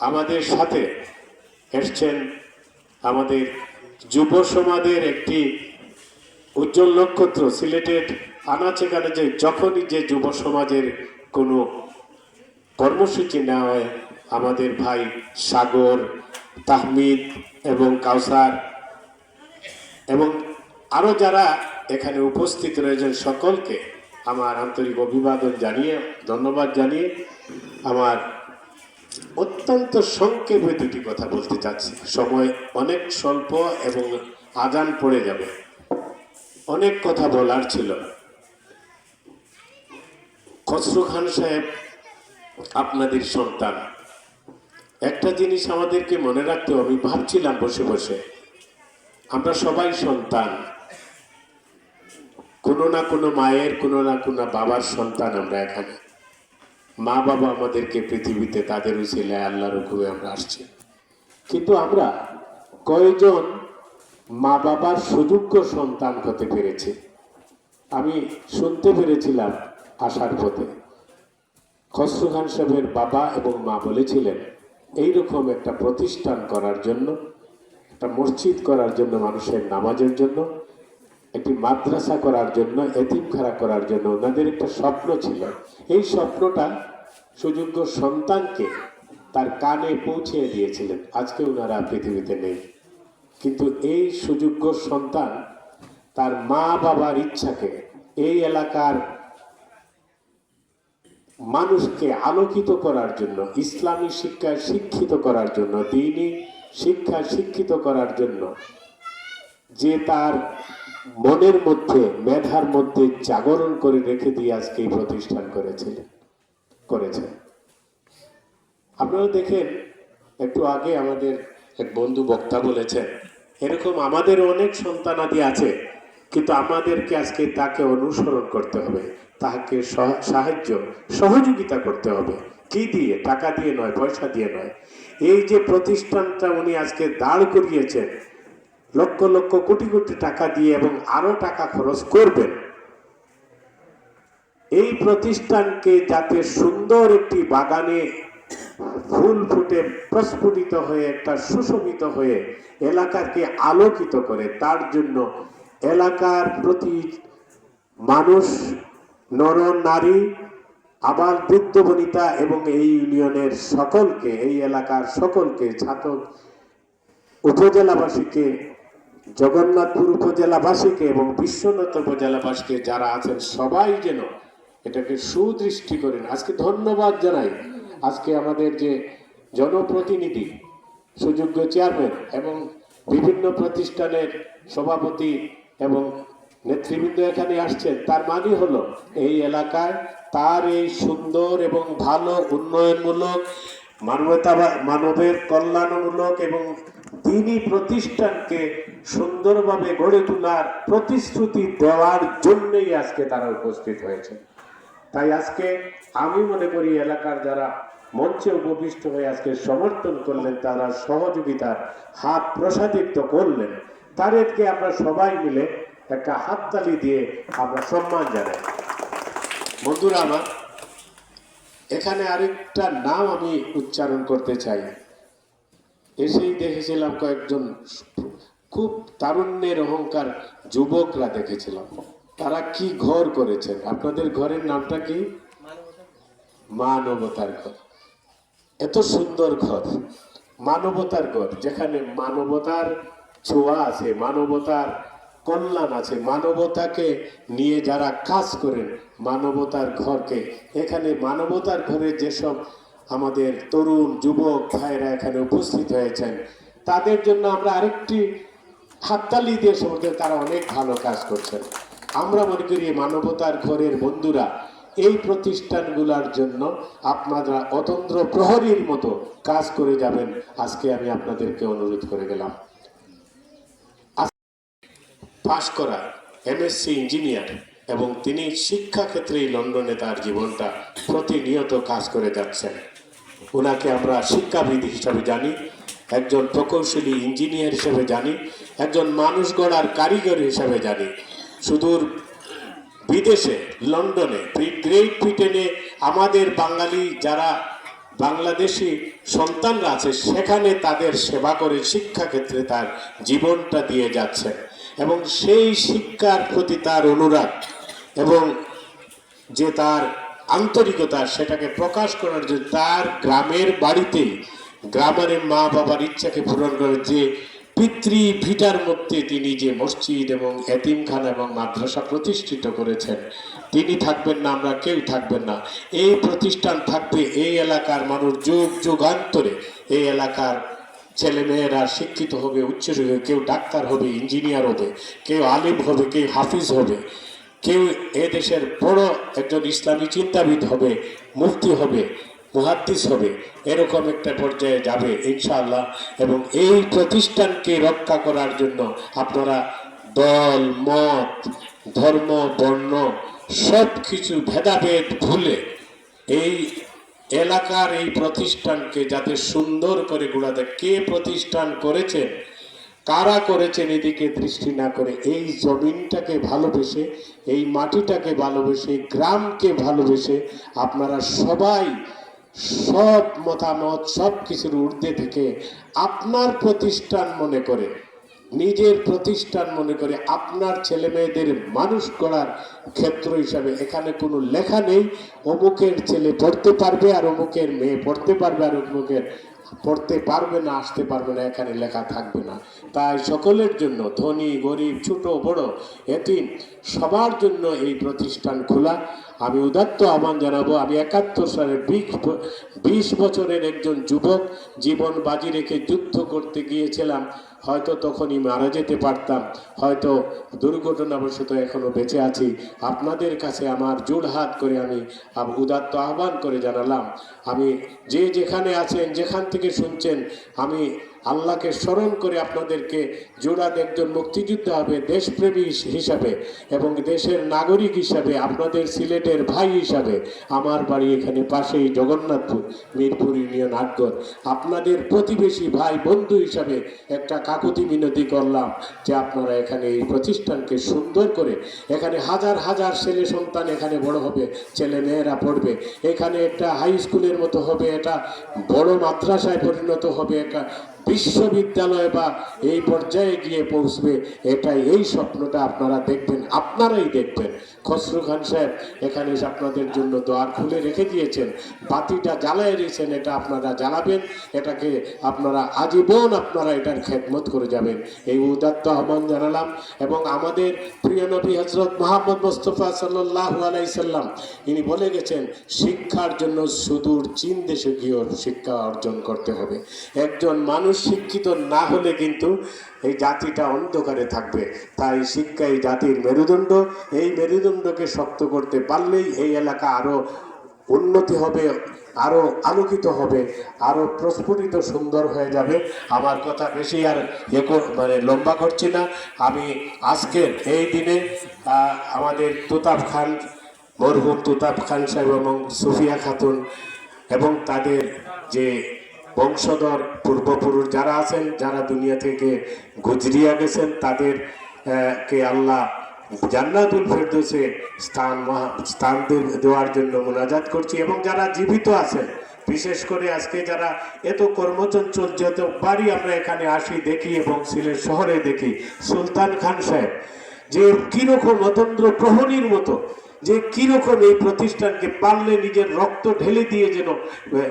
আমাদের সাথে এসছেন আমাদের যুব সমাজের একটি উজ্জ্বল নক্ষত্র, সিলেটের আনাচে যে যখনই যে যুব সমাজের কোনো কর্মসূচি নেওয়া হয় আমাদের ভাই সাগর, তাহমিদ এবং কাউসার এবং আরও যারা এখানে উপস্থিত রয়েছেন সকলকে আমার আন্তরিক অভিবাদন জানিয়ে, ধন্যবাদ জানিয়ে আমার অত্যন্ত সংক্ষেপে দুটি কথা বলতে চাচ্ছি। সময় অনেক স্বল্প এবং আজান পড়ে যাবে। অনেক কথা বলার ছিল। খসরু খান সাহেব আপনাদের সন্তান। একটা জিনিস আমাদেরকে মনে রাখতে আমি ভাবছিলাম বসে বসে। আমরা সবাই সন্তান। কোনো না কোনো মায়ের, কোনো না কোনো বাবার সন্তান আমরা এখানে। মা বাবা আমাদেরকে পৃথিবীতে তাদের উচিলায় আল্লাহর হুকুমে আমরা আসছি। কিন্তু আমরা কয়জন মা বাবার সুযোগ্য সন্তান হতে পেরেছি? আমি শুনতে পেরেছিলাম আসার পথে। খসরু খান সাহেবের বাবা এবং মা বলেছিলেন, এইরকম একটা প্রতিষ্ঠান করার জন্য, একটা মসজিদ করার জন্য মানুষের নামাজের জন্য, একটি মাদ্রাসা করার জন্য, এতিমখানা করার জন্য ওনাদের একটা স্বপ্ন ছিল। এই স্বপ্নটা সুযোগ্য সন্তানকে তার কানে পৌঁছে দিয়েছিলেন। আজকে ওনারা পৃথিবীতে নেই। কিন্তু এই সুযোগ্য সন্তান তার মা বাবার ইচ্ছাকে, এই এলাকার মানুষকে আলোকিত করার জন্য, ইসলামী শিক্ষায় শিক্ষিত করার জন্য, দিনী শিক্ষায় শিক্ষিত করার জন্য, যে তার মনের মধ্যে, মেধার মধ্যে জাগরণ করে রেখে দিয়ে আজকে এই প্রতিষ্ঠান করেছিলেন। করেছেন আপনারা দেখেন, একটু আগে আমাদের এক বন্ধু বক্তা বলেছেন, এরকম আমাদের অনেক সন্তানাদি আছে, কিন্তু আমাদেরকে আজকে তাকে অনুসরণ করতে হবে, তাকে সাহায্য, সহযোগিতা করতে হবে। কি দিয়ে? টাকা দিয়ে নয়, পয়সা দিয়ে নয়। এই যে প্রতিষ্ঠানটা উনি আজকে দাঁড় করিয়েছেন, লক্ষ লক্ষ কোটি কোটি টাকা দিয়ে এবং আরও টাকা খরচ করবেন এই প্রতিষ্ঠানকে যাতে সুন্দর একটি বাগানে ফুল ফুটে প্রস্ফুটিত হয়ে একটা সুশোভিত হয়ে এলাকাকে আলোকিত করে, তার জন্য এলাকার প্রতি মানুষ, নর, নারী, আবার বৃদ্ধ, বনিতা এবং এই ইউনিয়নের সকলকে, এই এলাকার সকলকে ছাত্র উপজেলাবাসীকে, জগন্নাথপুর উপজেলাবাসীকে এবং বিশ্বনাথ উপজেলাবাসীকে যারা আছেন সবাই যেন এটাকে সুদৃষ্টি করেন আজকে ধন্যবাদ জানাই। আজকে আমাদের যে জনপ্রতিনিধি, সুযোগ্য চেয়ারম্যান এবং বিভিন্ন প্রতিষ্ঠানের সভাপতি এবং নেতৃবৃন্দ এখানে আসছেন, তার মানে হলো এই এলাকায় তার এই সুন্দর এবং ভালো উন্নয়নমূলক, মানবতা মানবের কল্যাণমূলক এবং তিনি প্রতিষ্ঠানকে সুন্দরভাবে গড়ে তোলার প্রতিশ্রুতি দেওয়ার জন্যই আজকে তারা উপস্থিত হয়েছে তাই আজকে আমি মনে করি এলাকার যারা মঞ্চে উপবিষ্ট হয়ে আজকে সমর্থন করলেন, তারা সহযোগিতার হাত প্রসাদিত করলেন। তাদেরকে আমরা সবাই মিলে একটা হাততালি দিয়ে আমরা সম্মান জানাই। বন্ধুরা আমার, এখানে আরেকটা নাম আমি উচ্চারণ করতে চাই। এসেই দেখেছিলাম কয়েকজন খুব তারুণ্যের অহংকার যুবকরা দেখেছিলাম। তারা কি ঘর করেছেন? আপনাদের ঘরের নামটা কি? মানবতার ঘর। এত সুন্দর ঘর। মানবতার ঘর। যেখানে মানবতার ছোঁয়া আছে, মানবতার কল্যাণ আছে, মানবতাকে নিয়ে যারা কাজ করেন, মানবতার ঘরকে। এখানে মানবতার ঘরে যেসব আমাদের তরুণ, যুবক ভাইরা এখানে উপস্থিত হয়েছেন, তাদের জন্য আমরা আরেকটি হাততালি দিয়ে সমর্থ তারা অনেক ভালো কাজ করছেন। আমরা মনে করি মানবতার ঘরের বন্ধুরা, এই প্রতিষ্ঠানগুলোর জন্য আপনারা অতন্ত্র প্রহরীর মতো কাজ করে যাবেন। আজকে আমি আপনাদেরকে অনুরোধ করে গেলাম। পাশ করা এমএসসি ইঞ্জিনিয়ার এবং তিনি শিক্ষাক্ষেত্রেই লন্ডনে তার জীবনটা প্রতিনিয়ত কাজ করে যাচ্ছেন। ওনাকে আমরা শিক্ষাবিদ হিসাবে জানি, একজন প্রকৌশলী ইঞ্জিনিয়ার হিসেবে জানি, একজন মানুষ গড়ার কারিগর হিসাবে জানি। সুদূর বিদেশে, লন্ডনে গ্রেট ব্রিটেনে আমাদের বাঙালি যারা বাংলাদেশি সন্তানরা আছে, সেখানে তাদের সেবা করে শিক্ষাক্ষেত্রে তার জীবনটা দিয়ে যাচ্ছে এবং সেই শিক্ষার প্রতি তার অনুরাগ এবং যে তার আন্তরিকতা, সেটাকে প্রকাশ করার জন্য তার গ্রামের বাড়িতেই, গ্রামের মা বাবার ইচ্ছাকে পূরণ করে যে পিতৃ ভিটার মধ্যে তিনি যে মসজিদ এবং এতিমখানা এবং মাদ্রাসা প্রতিষ্ঠিত করেছেন, তিনি থাকবেন না, আমরা কেউ থাকবেন না। এই প্রতিষ্ঠান থাকবে এই এলাকার মানুষ যুগ যুগান্তরে এই এলাকার ছেলেমেয়েরা শিক্ষিত হবে উচ্চ শিক্ষিত কেউ ডাক্তার হবে, ইঞ্জিনিয়ার হবে, কেউ আলিম হবে, কেউ হাফিজ হবে, কেউ এ দেশের বড় একজন ইসলামী চিন্তাবিদ হবে, মুফতি হবে মুহাদ্দিস হবে। এরকম একটা পর্যায়ে যাবে ইনশাআল্লাহ। এবং এই প্রতিষ্ঠানকে রক্ষা করার জন্য আপনারা দল, মত, ধর্ম, বর্ণ সব কিছু ভেদাভেদ ভুলে এই এলাকার এই প্রতিষ্ঠানকে যাতে সুন্দর করে গুড়াতে কে প্রতিষ্ঠান করেছেন, কারা করেছেন এদিকে দৃষ্টি না করে, এই জমিনটাকে ভালোবেসে, এই মাটিটাকে ভালোবেসে গ্রামকে ভালোবেসে আপনারা সবাই সব মতামত, সব কিছুর ঊর্ধ্বে থেকে আপনার প্রতিষ্ঠান মনে করে, নিজের প্রতিষ্ঠান মনে করে আপনার ছেলে মেয়েদের মানুষ করার ক্ষেত্র হিসাবে। এখানে কোনো লেখা নেই, অমুকের ছেলে পড়তে পারবে আর অমুকের মেয়ে পড়তে পারবে আর অমুকের পড়তে পারবে না, আসতে পারবে না, এখানে লেখা থাকবে না। তাই সকলের জন্য, ধনী, গরিব, ছোট, বড়, এতিম, সবার জন্য এই প্রতিষ্ঠান খোলা। আমি উদাত্ত আহ্বান জানাব, আমি একাত্তর সালের বিশ বছরের একজন যুবক জীবন বাজি রেখে যুদ্ধ করতে গিয়েছিলাম। হয়তো তখনই মারা যেতে পারতাম, হয়তো দুর্ঘটনাবশত এখনও বেঁচে আছি। আপনাদের কাছে আমার জোড় হাত করে আমি উদাত্ত আহ্বান করে জানালাম। আমি যে যেখানে আছেন, যেখান থেকে শুনছেন, আমি আল্লাহকে স্মরণ করে আপনাদেরকে জোড়াত একজন মুক্তিযোদ্ধা হবে, দেশপ্রেমী হিসাবে এবং দেশের নাগরিক হিসাবে, আপনাদের সিলেটের ভাই হিসাবে। আমার বাড়ি এখানে পাশেই জগন্নাথপুর, মিরপুর ইউনিয়ন আটগর আপনাদের প্রতিবেশী ভাই বন্ধু হিসাবে একটা কাকুতি মিনতি করলাম যে আপনারা এখানে এই প্রতিষ্ঠানকে সুন্দর করে, এখানে হাজার হাজার ছেলে সন্তান এখানে বড় হবে, ছেলে মেয়েরা পড়বে। এখানে একটা হাই স্কুলের মতো হবে, এটা বড় মাদ্রাসায় পরিণত হবে, একটা বিশ্ববিদ্যালয় বা এই পর্যায়ে গিয়ে পৌঁছবে, এটাই এই স্বপ্নটা আপনারা দেখবেন, আপনারাই দেখবেন। খসরু খান সাহেব এখানে আপনাদের জন্য দোয়ার খুলে রেখে দিয়েছেন, বাতিটা জ্বালায় দিয়েছেন, এটা আপনারা জ্বালাবেন এটাকে আপনারা আজীবন আপনারা এটার খেদমত করে যাবেন। এই উদাত্ত আহ্বান জানালাম এবং আমাদের প্রিয় নবী হজরত মোহাম্মদ মোস্তফা সাল্লাহ আলাইসাল্লাম ইনি বলে গেছেন, শিক্ষার জন্য সুদূর চীন দেশে গিয়েও শিক্ষা অর্জন করতে হবে। একজন মানুষ শিক্ষিত না হলে কিন্তু এই জাতিটা অন্ধকারে থাকবে। তাই শিক্ষা এই জাতির মেরুদণ্ড। এই মেরুদণ্ডকে শক্ত করতে পারলেই এই এলাকা আরও উন্নতি হবে আরও আলোকিত হবে আরও প্রস্ফুটিত সুন্দর হয়ে যাবে। আমার কথা বেশি আর এ মানে লম্বা করছি না। আমি আজকের এই দিনে আমাদের তুতাব খান, মরহুম তুতাব খান সাহেব এবং সুফিয়া খাতুন এবং তাদের যে বংশধর, পূর্বপুরুষ যারা আছেন, যারা দুনিয়া থেকে গুজরিয়া গেছেন, তাদের কে আল্লাহ জান্নাতুল ফেরদৌসে স্থান স্থান দেওয়ার জন্য মোনাজাত করছি এবং যারা জীবিত আছেন, বিশেষ করে আজকে যারা এত কর্মচঞ্চল, যত বাড়ি আমরা এখানে আসি, দেখি এবং সিলেট শহরে দেখি, সুলতান খান সাহেব, যে কীরকম অতন্ত্র প্রহরীর মতো যে কীরকম এই প্রতিষ্ঠানকে পারলে নিজের রক্ত ঢেলে দিয়ে যেন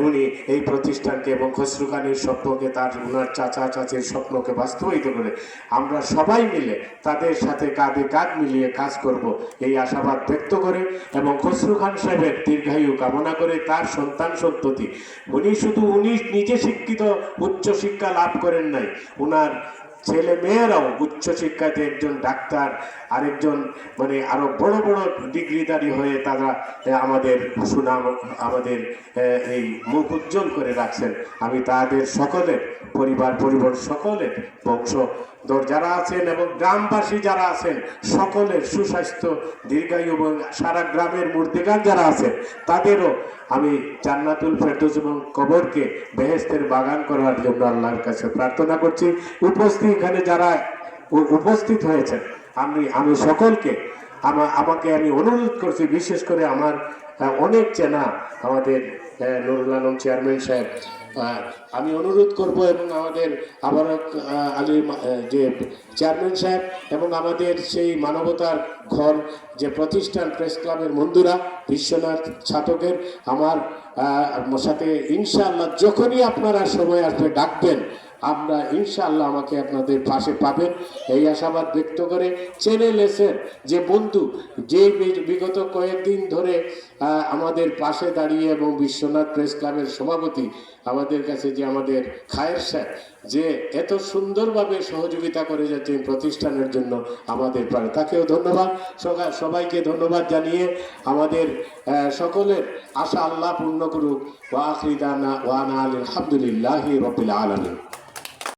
উনি এই প্রতিষ্ঠানকে এবং খসরু খানের স্বপ্নকে, তার ওনার চাচা চাচির স্বপ্নকে বাস্তবায়িত করে আমরা সবাই মিলে তাদের সাথে কাঁধে কাঁধ মিলিয়ে কাজ করব এই আশাবাদ ব্যক্ত করে এবং খসরু খান সাহেবের দীর্ঘায়ু কামনা করে তার সন্তান সন্ততি, উনি শুধু উনি নিজে শিক্ষিত, উচ্চ শিক্ষা লাভ করেন নাই, উনার ছেলে মেয়েরাও উচ্চ শিক্ষাতে একজন ডাক্তার, আরেকজন মানে আরও বড় বড় ডিগ্রিধারী হয়ে তারা আমাদের সুনাম, আমাদের এই মুখ উজ্জ্বল করে রাখছেন। আমি তাদের সকলের, পরিবার পরিবার সকলের বংশ যারা আছেন এবং গ্রামবাসী যারা আছেন, সকলের সুস্বাস্থ্য, দীর্ঘায়ু এবং সারা গ্রামের মূর্তিকার যারা আছেন, তাদেরও আমি জান্নাতুল ফেরদৌস এবং কবরকে বেহেস্তের বাগান করার জন্য আল্লাহর কাছে প্রার্থনা করছি। উপস্থিত এখানে যারা উপস্থিত হয়েছেন, আমি আমি সকলকে আমা- আমাকে আমি অনুরোধ করছি, বিশেষ করে আমার অনেক চেনা আমাদের নুরুল আলম চেয়ারম্যান সাহেব আমি অনুরোধ করব এবং আমাদের আবারক আহ, আলী যে চেয়ারম্যান সাহেব এবং আমাদের সেই মানবতার ঘর যে প্রতিষ্ঠান প্রেস ক্লাবের বন্ধুরা বিশ্বনাথ ছাতকের আমার সাথে ইনশাআল্লাহ যখনই আপনারা সময় আসবে ডাকবেন। আমরা ইনশাআল্লাহ আমাকে আপনাদের পাশে পাবেন। এই আশাবাদ ব্যক্ত করে চ্যানেল এসের যে বন্ধু, যে বিগত কয়েকদিন ধরে আমাদের পাশে দাঁড়িয়ে এবং বিশ্বনাথ প্রেস ক্লাবের সভাপতি আমাদের কাছে যে আমাদের খায়ের সাহেব যে এত সুন্দরভাবে সহযোগিতা করে যাচ্ছেন প্রতিষ্ঠানের জন্য আমাদের পারে তাকেও ধন্যবাদ। সবাইকে ধন্যবাদ জানিয়ে আমাদের সকলের আশা আল্লাহ পূর্ণ করুক। ওয়া আখরি দানা ওয়ানা আলহামদুলিল্লাহি রবিল আলমিন।